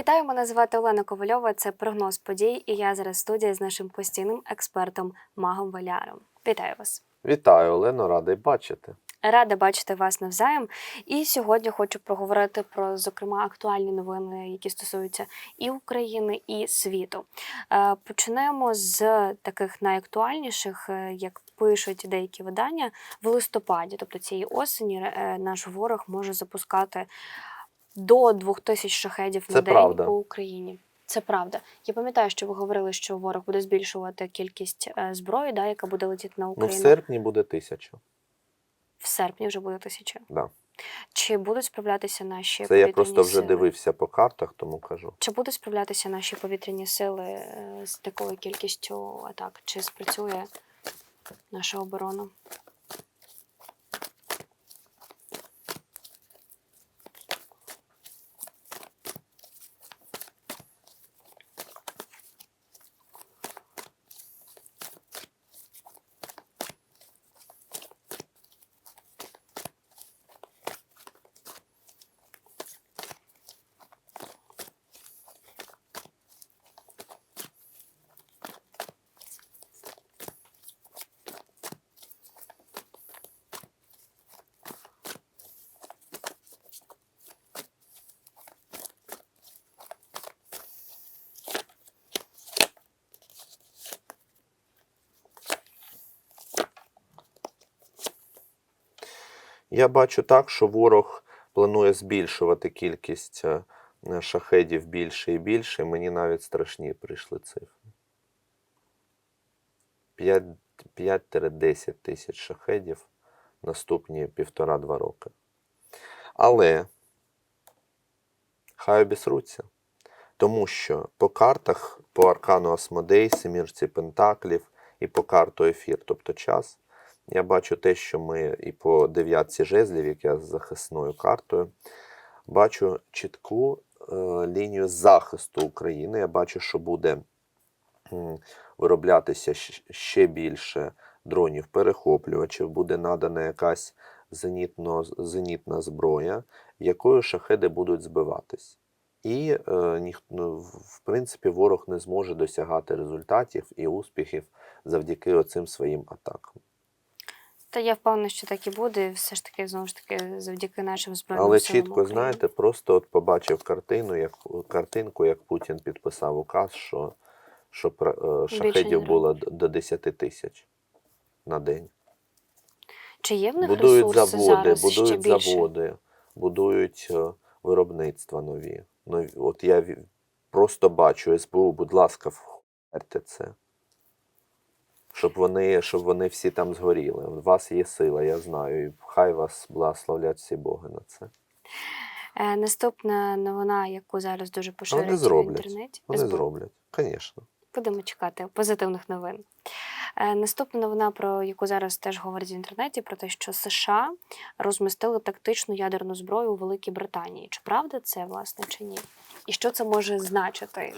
Вітаю, мене звати Олена Ковальова. Це прогноз подій, і я зараз в студії з нашим постійним експертом Магом Валяром. Вітаю вас! Вітаю, Олено, радий бачити. Рада бачити вас навзаєм. І сьогодні хочу проговорити про, зокрема, актуальні новини, які стосуються і України, і світу. Е, Почнемо з таких найактуальніших, е, як пишуть деякі видання, в листопаді, тобто цієї осені, е, наш ворог може запускати до 2000 шахедів на Це день правда. по Україні. Це правда. Я пам'ятаю, що ви говорили, що ворог буде збільшувати кількість е, зброї, да, яка буде летіти на Ну, в серпні буде тисяча. В серпні вже буде тисяча. Да. Чи будуть справлятися наші Це я повітряні просто вже сили? дивився по картах, тому кажу. Чи будуть справлятися наші повітряні сили е, з такою кількістю атак? Чи спрацює наша оборона? Я бачу так, що ворог планує збільшувати кількість е, шахедів більше і більше. Мені навіть страшні прийшли цифри. 5-10 тисяч шахедів наступні півтора-два роки. Але хай обісруться. Тому що по картах, по аркану Асмодей, Семірці Пентаклів і по карту Ефір, тобто час, я бачу те, що ми і по дев'ятці жезлів, як я з захисною картою, бачу чітку е, лінію захисту України. Я бачу, що буде вироблятися ще більше дронів перехоплювачів, буде надана якась зенітно, зенітна зброя, якою шахеди будуть збиватись. І е, ну, в принципі ворог не зможе досягати результатів і успіхів завдяки оцим своїм атакам. Та я впевнена, що так і буде. і Все ж таки, знову ж таки, завдяки нашим збройним Але силам чітко, України. знаєте, просто от побачив картину, як картинку, як Путін підписав указ, що, що е, шахедів не було д- до 10 тисяч на день. Чи є в них Будують ресурси заводи, зараз ще будують більше? заводи, будують е, виробництва нові. нові. От я ві- просто бачу СБУ, будь ласка, вхерте це. Щоб вони, щоб вони всі там згоріли. У вас є сила, я знаю. І хай вас благословлять всі Боги на це. Е, Наступна новина, яку зараз дуже Вони поширюють в зроблять. інтернеті. Вони СБУ. зроблять, звісно. Будемо чекати позитивних новин. Е, Наступна новина, про яку зараз теж говорять в інтернеті, про те, що США розмістили тактичну ядерну зброю у Великій Британії. Чи правда це власне чи ні? І що це може значити?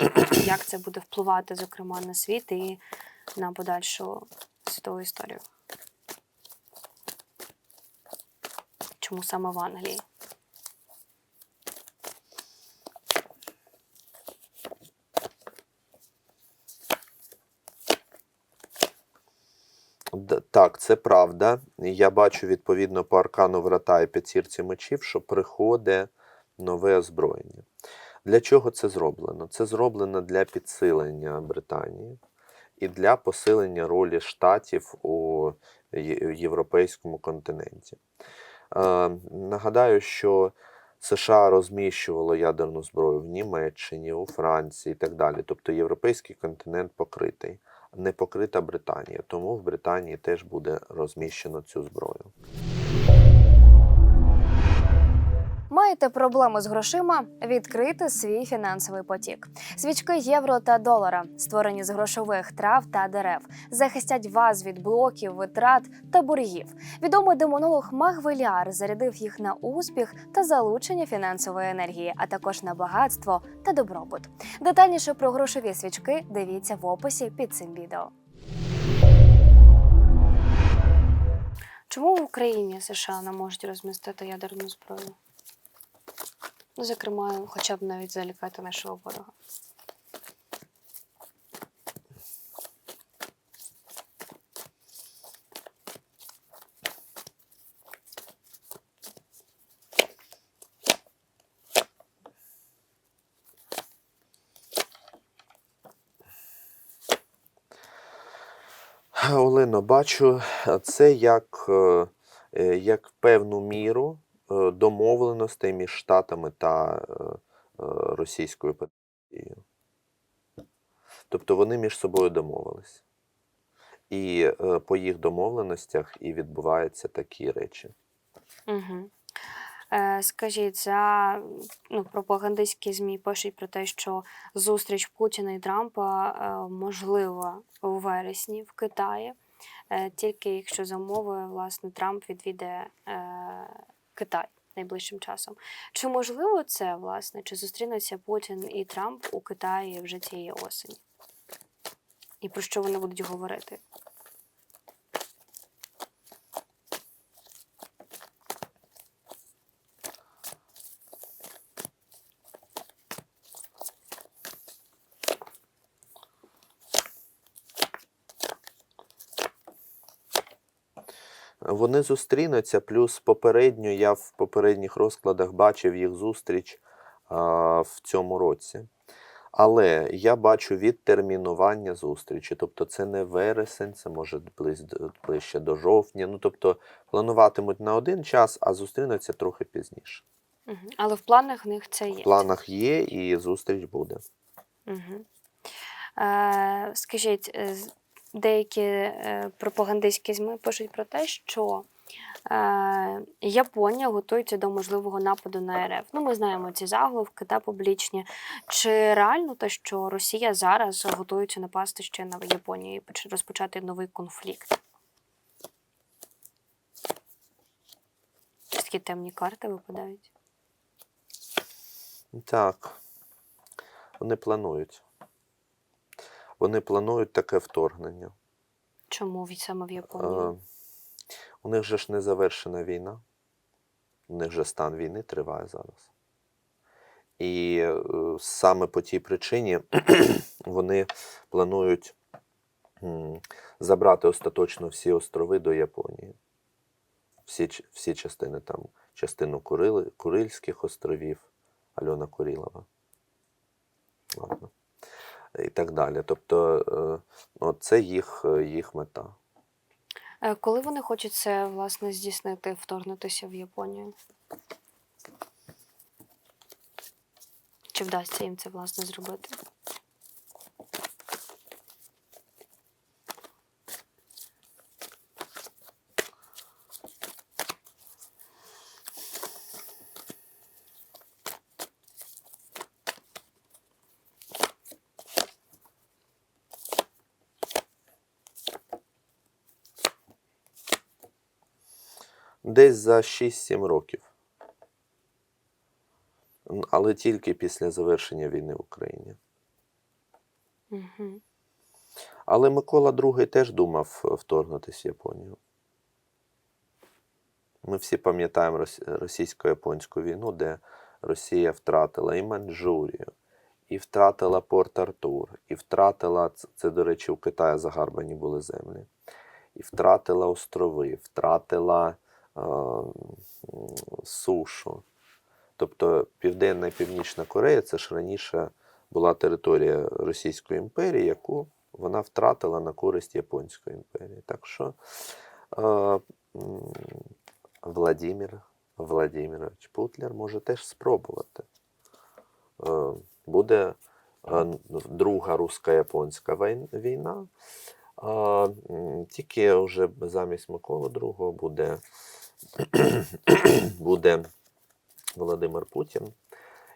Як це буде впливати, зокрема, на світ і на подальшу світову історію? Чому саме в Англії? Так, це правда. Я бачу відповідно по аркану врата і п'ятірці мечів, що приходить нове озброєння. Для чого це зроблено? Це зроблено для підсилення Британії і для посилення ролі штатів у європейському континенті. Е, нагадаю, що США розміщувало ядерну зброю в Німеччині, у Франції і так далі. Тобто європейський континент покритий не покрита Британія, тому в Британії теж буде розміщено цю зброю. Маєте проблему з грошима? Відкрити свій фінансовий потік. Свічки євро та долара, створені з грошових трав та дерев, захистять вас від блоків, витрат та боргів. Відомий демонолог Магвеліар зарядив їх на успіх та залучення фінансової енергії, а також на багатство та добробут. Детальніше про грошові свічки дивіться в описі під цим відео. Чому в Україні США не можуть розмістити ядерну зброю? Ну, зокрема, хоча б навіть залякати нашого ворога. Олено, бачу це як, е, як певну міру домовленостей між Штатами та е, е, Російською Федерацією. Тобто вони між собою домовились. І е, по їх домовленостях і відбуваються такі речі. Угу. Е, скажіть, за ну, пропагандистські ЗМІ пишуть про те, що зустріч Путіна і Трампа е, можлива у вересні в Китаї, е, тільки якщо за умови, власне, Трамп відвідає е, Китай найближчим часом. Чи можливо це, власне, чи зустрінуться Путін і Трамп у Китаї вже цієї осені? І про що вони будуть говорити? Вони зустрінуться, плюс попередньо я в попередніх розкладах бачив їх зустріч а, в цьому році. Але я бачу відтермінування зустрічі. Тобто це не вересень, це може ближче до жовтня. Ну, тобто плануватимуть на один час, а зустрінуться трохи пізніше. Угу. Але в планах в них це є. В планах є і зустріч буде. Угу. Е, скажіть, е, деякі е, пропагандистські ЗМІ пишуть про те, що е, Японія готується до можливого нападу на РФ. Ну, ми знаємо ці заголовки та публічні. Чи реально те, що Росія зараз готується напасти ще на Японію і розпочати новий конфлікт? Такі темні карти випадають. Так. Вони планують. Вони планують таке вторгнення. Чому від саме в? Е, У них же ж не завершена війна. У них же стан війни триває зараз. І е, саме по тій причині вони планують забрати остаточно всі острови до Японії. Всі, всі частини там, частину Курили, Курильських островів, Альона Курілова. Ладно. І так далі. Тобто, е, це їх, їх мета. Е, Коли вони хочуть це власне здійснити, вторгнутися в Японію? Чи вдасться їм це власне зробити? Десь за 6-7 років. Але тільки після завершення війни в Україні. Угу. Але Микола II теж думав е, вторгнутися в Японію. Ми всі пам'ятаємо російсько-японську війну, де Росія втратила і Маньчжурію, і втратила Порт Артур, і втратила, це, до речі, у Китаї загарбані були землі, і втратила острови, втратила сушу. Тобто Південна і Північна Корея це ж раніше була територія Російської імперії, яку вона втратила на користь Японської імперії. Так що е, Владимир Владимирович Путлер може теж спробувати. Е, буде е, друга русько-японська війна. е, Тільки вже замість Миколи II буде, буде Володимир Путін.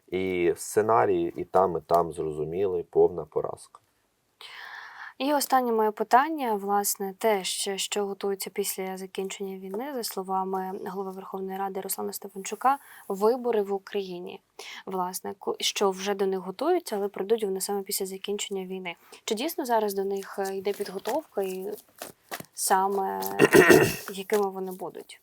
І сценарій і там, і там зрозумілий, повна поразка. І останнє моє питання, власне, те, що, що готується після закінчення війни, за словами голови Верховної Ради Руслана Стефанчука, вибори в Україні. Власне, що вже до них готуються, але пройдуть вони саме після закінчення війни. Чи дійсно зараз до них е, йде підготовка і саме якими вони будуть?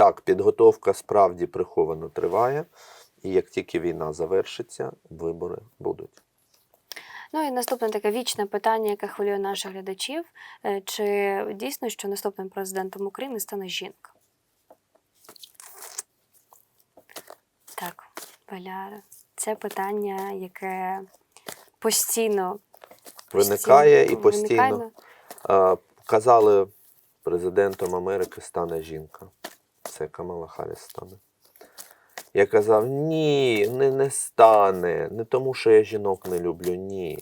Так, підготовка справді приховано триває, і як тільки війна завершиться, вибори будуть. Ну і наступне таке вічне питання, яке хвилює наших глядачів: Е, чи дійсно, що наступним президентом України стане жінка? Так, Валяра, це питання, яке постійно Виникає і постійно. А, казали, президентом Америки стане жінка. Це Камала Харріс стане. Я казав: ні, не, не стане. Не тому, що я жінок не люблю, ні.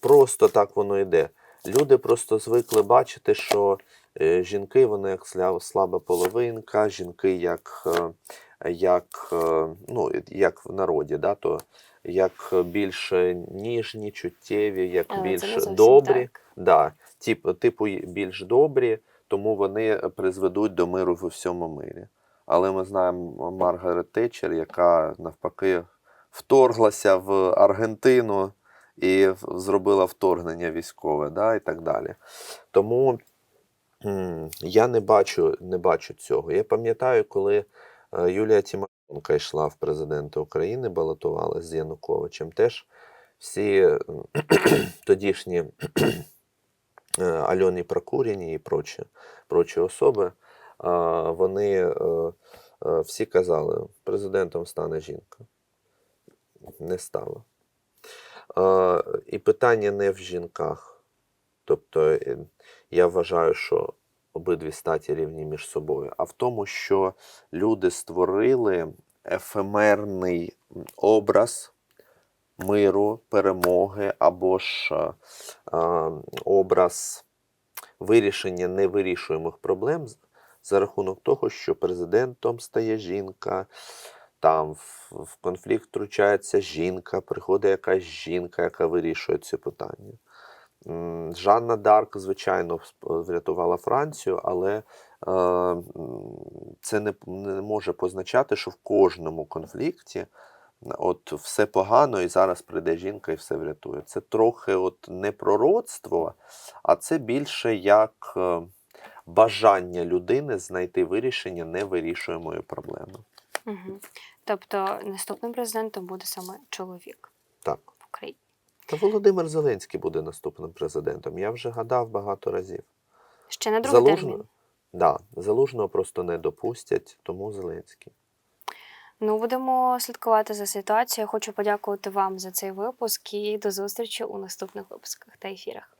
Просто так воно йде. Люди просто звикли бачити, що е, жінки вони як слаба половинка, жінки як, е, як, е, ну, як в народі, да, то як більш ніжні, чуттєві, як не більш добрі. так. Да, тип, типу більш добрі, тому вони призведуть до миру в усьому мирі. Але ми знаємо Маргарет Тетчер, яка навпаки вторглася в Аргентину і зробила вторгнення військове, да, і так далі. Тому я не бачу, не бачу цього. Я пам'ятаю, коли е, Юлія Тимошенко йшла в президенти України, балотувалася з Януковичем, теж всі тодішні Альоні Прокуріні і прочі, прочі особи, вони е, е, всі казали, президентом стане жінка. Не стало. Е, І питання не в жінках. Тобто е, я вважаю, що обидві статі рівні між собою, а в тому, що люди створили ефемерний образ миру, перемоги або ж е, е, образ вирішення невирішуємих проблем за рахунок того, що президентом стає жінка, там в, конфлікт втручається жінка, приходить якась жінка, яка вирішує ці питання. Жанна Дарк, звичайно, врятувала Францію, але е, це не може позначати, що в кожному конфлікті от все погано, і зараз прийде жінка і все врятує. Це трохи от не пророцтво, а це більше як е, бажання людини знайти вирішення невирішуємої проблеми. Угу. Тобто наступним президентом буде саме чоловік Так. в Україні. Та Володимир Зеленський буде наступним президентом. Я вже гадав багато разів. Ще на другий термін. Залужного, да, Залужного просто не допустять, тому Зеленський. Ну, будемо слідкувати за ситуацією. Хочу подякувати вам за цей випуск і до зустрічі у наступних випусках та ефірах.